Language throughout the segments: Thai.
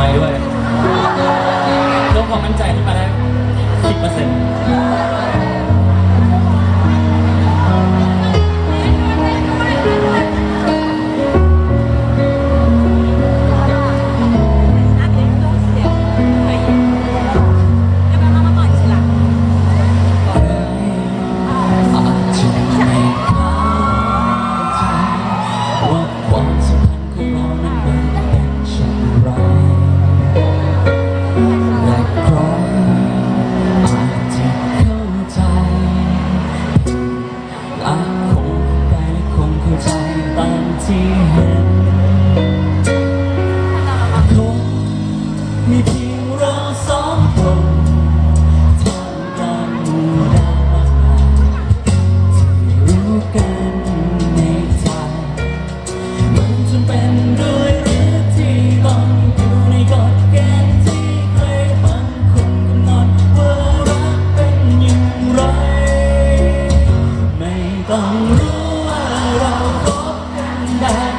ไมด้วยลดความมั่นใจขึ้นมาได้10% 날.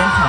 ฉันถา